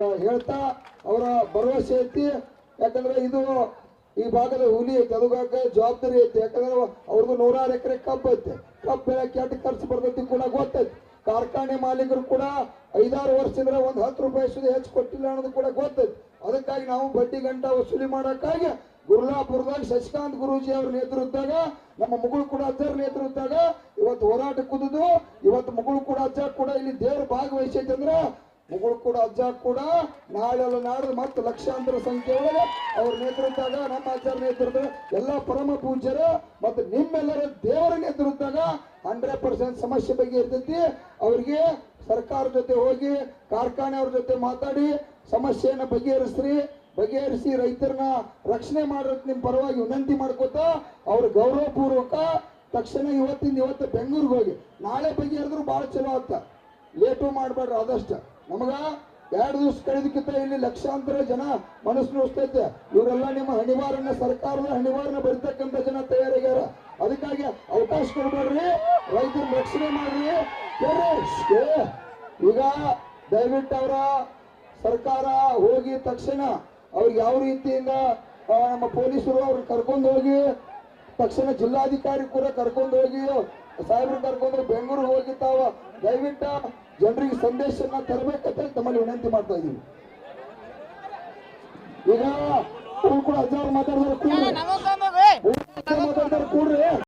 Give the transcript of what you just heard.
ಹೇಳ್ತಾ ಅವರ ಭರವಸೆ ಐತಿ. ಯಾಕಂದ್ರೆ ಇದು ಈ ಭಾಗದ ಹುಲಿ ಐತಿ ಅದಕ್ಕೆ ಜವಾಬ್ದಾರಿ ಐತಿ. ಯಾಕಂದ್ರೆ ಅವ್ರದ್ದು ನೂರಾರು ಎಕರೆ ಕಬ್ಬು ಐತಿ. ಕಬ್ಬು ಬೆಳಕ್ಕೆ ಎಷ್ಟು ಖರ್ಚು ಬರ್ತೈತಿ ಕೂಡ ಗೊತ್ತೈತಿ. ಕಾರ್ಖಾನೆ ಮಾಲೀಕರು ಕೂಡ ಐದಾರು ವರ್ಷದಿಂದ ಒಂದು ಹತ್ತು ರೂಪಾಯಿ ಸುದ್ದಿ ಹೆಚ್ಚು ಕೊಟ್ಟಿಲ್ಲ ಅನ್ನೋದು ಕೂಡ ಗೊತ್ತೈತಿ. ಅದಕ್ಕಾಗಿ ನಾವು ಬಡ್ಡಿ ಗಂಟ ವಸೂಲಿ ಮಾಡೋಕ್ಕಾಗಿ ಗುರುಲಾಪುರದಾಗ ಶಶಿಕಾಂತ್ ಗುರೂಜಿ ಅವ್ರ ನೇತೃತ್ವದಾಗ, ನಮ್ಮ ಮುಗುಳು ಕೂಡ ಅಜ್ಜರ ನೇತೃತ್ವದಾಗ ಇವತ್ತು ಹೋರಾಟ ಕುದಿದು ಇವತ್ತು ಮುಗುಳು ಕೂಡ ಅಜ್ಜ ಕೂಡ ಇಲ್ಲಿ ದೇವ್ರ ಭಾಗವಹಿಸೈತೆ ಅಂದ್ರೆ ಮುಗುಳು ಕೂಡ ಅಜ್ಜ ಕೂಡ ನಾಳೆ ಅಲ್ಲ ಮತ್ತು ಲಕ್ಷಾಂತರ ಸಂಖ್ಯೆ ಒಳಗೆ ಅವ್ರ ನೇತೃತ್ವದಾಗ, ನಮ್ಮ ಅಜ್ಜರ ನೇತೃತ್ವ ಎಲ್ಲ ಪರಮ ಪೂಜ್ಯರು ಮತ್ತು ನಿಮ್ಮೆಲ್ಲರ ದೇವರ ನೇತೃತ್ವದಾಗ ಹಂಡ್ರೆಡ್ ಪರ್ಸೆಂಟ್ ಸಮಸ್ಯೆ ಬಗ್ಗೆ ಇರ್ತೈತಿ. ಅವ್ರಿಗೆ ಸರ್ಕಾರ ಜೊತೆ ಹೋಗಿ, ಕಾರ್ಖಾನೆ ಅವ್ರ ಜೊತೆ ಮಾತಾಡಿ, ಸಮಸ್ಯೆಯನ್ನು ಬಗೆಹರಿಸ್ರಿ. ಬಗೆಹರಿಸಿ ರೈತರನ್ನ ರಕ್ಷಣೆ ಮಾಡೋದಕ್ಕೆ ನಿಮ್ಮ ಪರವಾಗಿ ವಿನಂತಿ ಮಾಡ್ಕೋತ ಅವ್ರ ಗೌರವಪೂರ್ವಕ ತಕ್ಷಣ ಇವತ್ತಿಂದ ಇವತ್ತು ಬೆಂಗಳೂರಿಗೆ ಹೋಗಿ. ನಾಳೆ ಬಗೆಹರಿದ್ರು ಭಾಳ ಚಲೋ ಆಗ್ತಾ ಲೇಟು ಮಾಡಬೇಡ್ರಿ ಆದಷ್ಟು. ನಮಗ ಎರಡು ದಿವಸ ಕಳೆದಕ್ಕಿಂತ ಇಲ್ಲಿ ಲಕ್ಷಾಂತರ ಜನ ಮನಸ್ಸು ನೋಡ್ತೈತೆ ಇವರೆಲ್ಲ ನಿಮ್ಮ ಹಣಿವಾರನ್ನ ಸರ್ಕಾರದ ಹಣಿವಾರನ್ನ ಬರ್ತಕ್ಕಂತ ಜನ ತಯಾರಾಗ್ಯಾರ. ಅದಕ್ಕಾಗಿ ಅವಕಾಶ ಕೊಡ್ಬೇಡ್ರಿ, ರೈತರ ರಕ್ಷಣೆ ಮಾಡ್ರಿ. ಈಗ ದಯವಿಟ್ಟು ಅವರ ಸರ್ಕಾರ ಹೋಗಿ ತಕ್ಷಣ ಅವ್ರಿಗೆ ಯಾವ ರೀತಿಯಿಂದ ನಮ್ಮ ಪೊಲೀಸರು ಅವ್ರನ್ನ ಕರ್ಕೊಂಡು ಹೋಗಿ, ತಕ್ಷಣ ಜಿಲ್ಲಾಧಿಕಾರಿ ಕೂಡ ಕರ್ಕೊಂಡು ಹೋಗಿ ಸಾಹೇಬ್ರು ಕರ್ಕೊಂಡು ಬೆಂಗಳೂರು ಹೋಗಿ ತಾವ. ದಯವಿಟ್ಟು ಜನರಿಗೆ ಸಂದೇಶನ ತರಬೇಕಂತ ತಮ್ಮಲ್ಲಿ ವಿನಂತಿ ಮಾಡ್ತಾ ಇದೀವಿ ಈಗ ಕೂಡ ಹಜಾರು ಮಾತಾಡಿದ್ರು